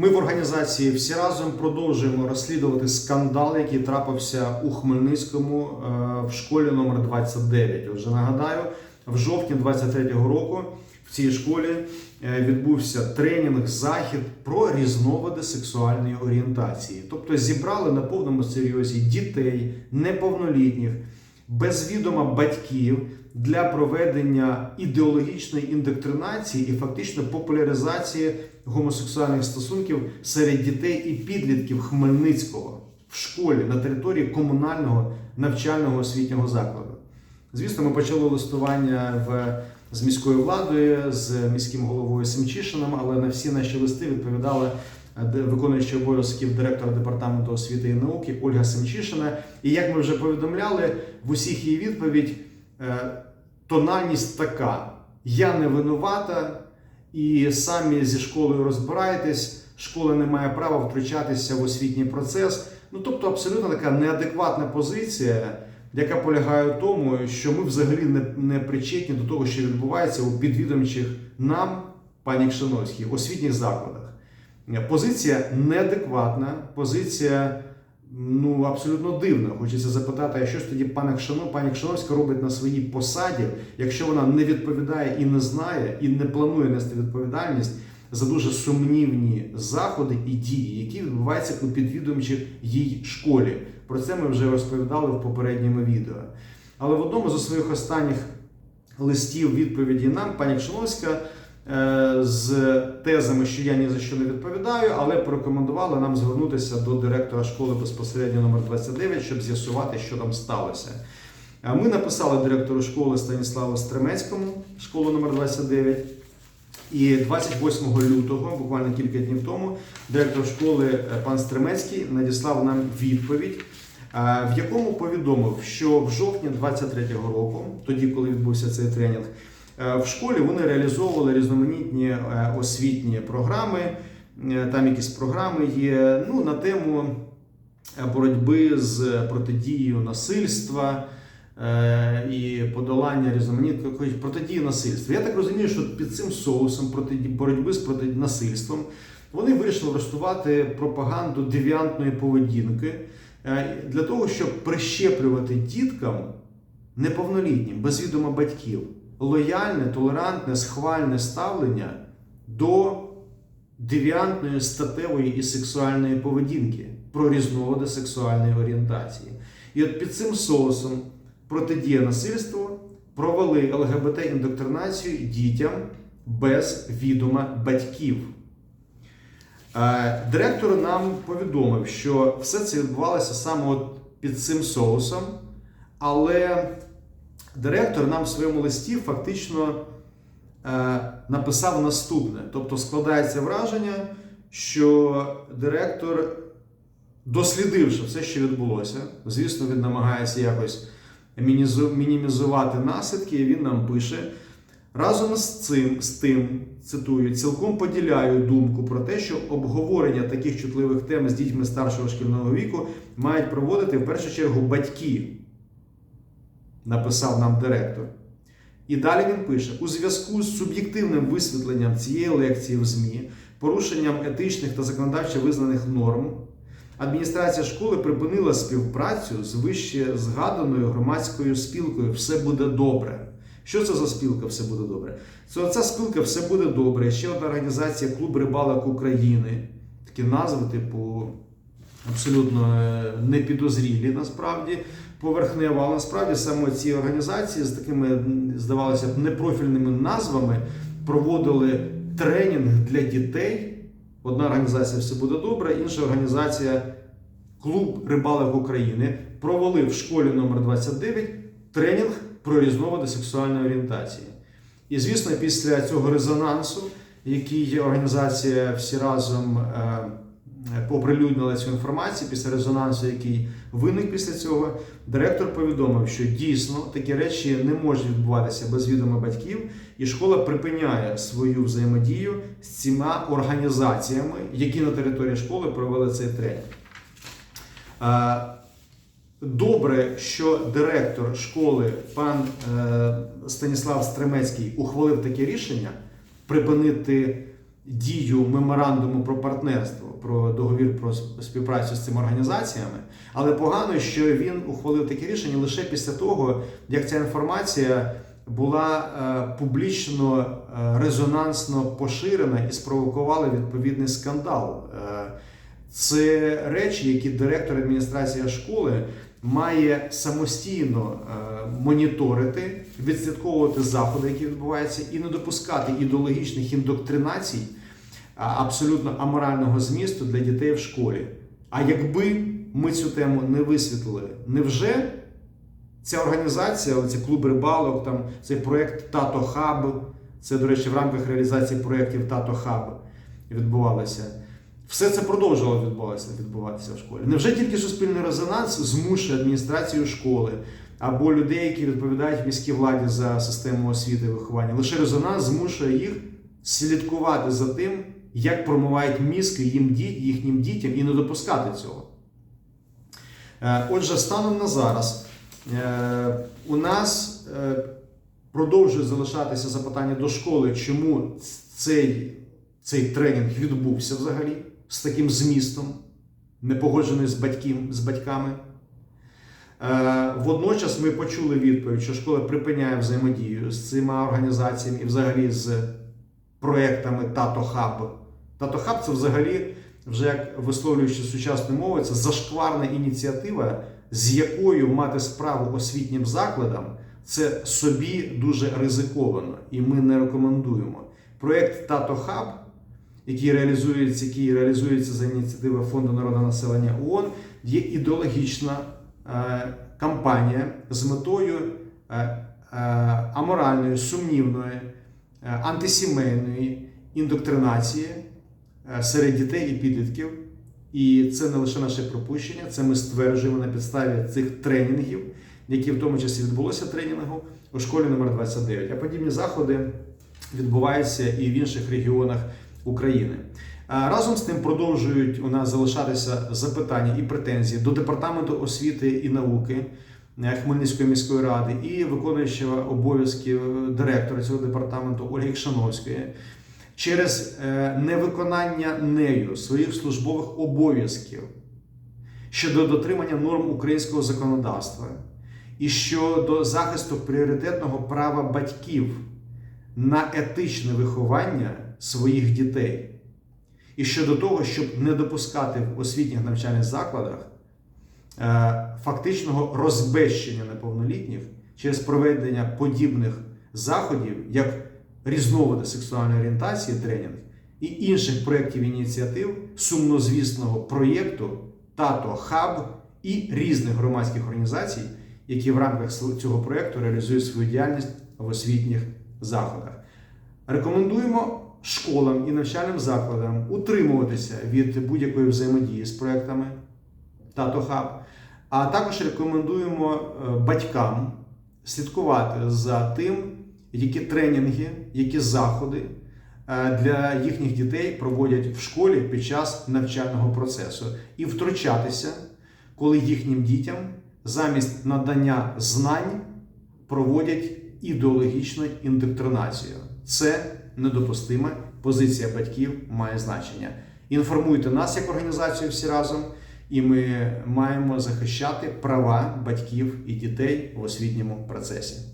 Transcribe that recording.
Ми в організації всі разом продовжуємо розслідувати скандал, який трапився у Хмельницькому е, в школі номер 29. Отже, нагадаю, в жовтні 23-го року в цій школі е, відбувся тренінг захід про різновиди сексуальної орієнтації. Тобто зібрали на повному серйозі дітей, неповнолітніх, без відома батьків для проведення ідеологічної індоктринації і фактично популяризації гомосексуальних стосунків серед дітей і підлітків Хмельницького в школі на території комунального навчального освітнього закладу. Звісно, ми почали листування в, з міською владою, з міським головою Семчишином, але на всі наші листи відповідали е, виконуючий обов'язків директора департаменту освіти і науки Ольга Семчишина. І як ми вже повідомляли, в усіх її відповідь е, тональність така: я не винувата, і самі зі школою розбирайтесь, школа не має права втручатися в освітній процес. Ну тобто, абсолютно така неадекватна позиція, яка полягає в тому, що ми взагалі не, не причетні до того, що відбувається у підвідомчих нам, пані Кшиновській, освітніх закладах. Позиція неадекватна, позиція ну абсолютно дивна. Хочеться запитати, а що ж тоді пане Кшино, пані Кшиновська робить на своїй посаді, якщо вона не відповідає і не знає, і не планує нести відповідальність за дуже сумнівні заходи і дії, які відбуваються у підвідомчій їй школі. Про це ми вже розповідали в попередньому відео. Але в одному з своїх останніх листів відповіді нам пані Кшиновська е, з тезами, що я ні за що не відповідаю, але порекомендувала нам звернутися до директора школи безпосередньо номер 29, щоб з'ясувати, що там сталося. Ми написали директору школи Станіславу Стремецькому, школу номер 29. І 28 лютого, буквально кілька днів тому, директор школи е, пан Стремецький надіслав нам відповідь, е, в якому повідомив, що в жовтні 23-го року, тоді, коли відбувся цей тренінг, е, в школі вони реалізовували різноманітні е, освітні програми. Е, Там якісь програми є ну, на тему е, боротьби з протидією насильства е, і подолання різноманітної протидії насильства. Я так розумію, що під цим соусом боротьби з насильством вони вирішили влаштувати пропаганду девіантної поведінки е, для того, щоб прищеплювати діткам неповнолітнім, без відома батьків, лояльне, толерантне, схвальне ставлення до девіантної статевої і сексуальної поведінки, про різновиди сексуальної орієнтації. І от під цим соусом протидія насильству провели ЛГБТ-індоктринацію дітям без відома батьків. Е, Директор нам повідомив, що все це відбувалося саме от під цим соусом, але директор нам в своєму листі фактично е, написав наступне. Тобто складається враження, що директор, дослідивши все, що відбулося, звісно, він намагається якось мінімізувати наслідки, і він нам пише. Разом з цим, з тим, цитую, цілком поділяю думку про те, що обговорення таких чутливих тем з дітьми старшого шкільного віку мають проводити в першу чергу батьки, написав нам директор. І далі він пише: у зв'язку з суб'єктивним висвітленням цієї лекції в ЗМІ, порушенням етичних та законодавчо визнаних норм, адміністрація школи припинила співпрацю з вище згаданою громадською спілкою Все буде добре. Що це за спілка Все буде добре? Це ця спілка Все буде добре. Ще одна організація Клуб рибалок України. Такі назви, типу, абсолютно е, непідозрілі насправді поверхнево, але насправді саме ці організації з такими, здавалося б, непрофільними назвами проводили тренінг для дітей. Одна організація все буде добре, інша організація Клуб рибалок України провели в школі номер 29 тренінг про різновиди сексуальної орієнтації. І звісно, після цього резонансу, який організація всі разом е, цю інформацію, після резонансу, який виник після цього, директор повідомив, що дійсно такі речі не можуть відбуватися без відома батьків, і школа припиняє свою взаємодію з цими організаціями, які на території школи провели цей тренінг. Е, Добре, що директор школи пан е, Станіслав Стремецький ухвалив таке рішення припинити дію меморандуму про партнерство, про договір про співпрацю з цими організаціями. Але погано, що він ухвалив таке рішення лише після того, як ця інформація була е, публічно е, резонансно поширена і спровокувала відповідний скандал. Е, це речі, які директор адміністрації школи має самостійно е, моніторити, відслідковувати заходи, які відбуваються, і не допускати ідеологічних індоктринацій абсолютно аморального змісту для дітей в школі. А якби ми цю тему не висвітлили, невже ця організація, ці клуб рибалок, там цей проект Тато Хаб, це, до речі, в рамках реалізації проєктів Тато Хаб відбувалося. Все це продовжувало відбуватися, відбуватися в школі. Невже тільки суспільний резонанс змушує адміністрацію школи або людей, які відповідають міській владі за систему освіти і виховання? Лише резонанс змушує їх слідкувати за тим, як промивають мізки їм, їхнім дітям і не допускати цього. Е, Отже, станом на зараз е, у нас е, продовжує залишатися запитання до школи, чому цей, цей тренінг відбувся взагалі з таким змістом, не погоджений з, батьків, з батьками. Е, Водночас ми почули відповідь, що школа припиняє взаємодію з цими організаціями і взагалі з проектами Тато Хаб. Тато Хаб це взагалі, вже як висловлюючи сучасною мовою, це зашкварна ініціатива, з якою мати справу освітнім закладам, це собі дуже ризиковано, і ми не рекомендуємо. Проект Тато Хаб, який реалізується, який реалізується за ініціативи Фонду народного населення ООН, є ідеологічна е, кампанія з метою е, е, аморальної, сумнівної, антисімейної індоктринації серед дітей і підлітків. І це не лише наше припущення, це ми стверджуємо на підставі цих тренінгів, які в тому часі відбулося тренінгу у школі номер 29. А подібні заходи відбуваються і в інших регіонах України. Разом з тим продовжують у нас залишатися запитання і претензії до департаменту освіти і науки е, Хмельницької міської ради і виконуючого обов'язки директора цього департаменту Ольги Кшановської через е, невиконання нею своїх службових обов'язків щодо дотримання норм українського законодавства і щодо захисту пріоритетного права батьків на етичне виховання своїх дітей. І щодо того, щоб не допускати в освітніх навчальних закладах е, фактичного розбещення неповнолітніх через проведення подібних заходів, як різновиди сексуальної орієнтації, тренінг і інших проєктів ініціатив сумнозвісного проєкту Тато Хаб і різних громадських організацій, які в рамках цього проєкту реалізують свою діяльність в освітніх заходах. Рекомендуємо школам і навчальним закладам утримуватися від будь-якої взаємодії з проектами Тато Хаб, а також рекомендуємо е, батькам слідкувати за тим, які тренінги, які заходи е, для їхніх дітей проводять в школі під час навчального процесу і втручатися, коли їхнім дітям замість надання знань проводять ідеологічну індоктринацію. Це недопустиме. Позиція батьків має значення. Інформуйте нас як організацію всі разом, і ми маємо захищати права батьків і дітей в освітньому процесі.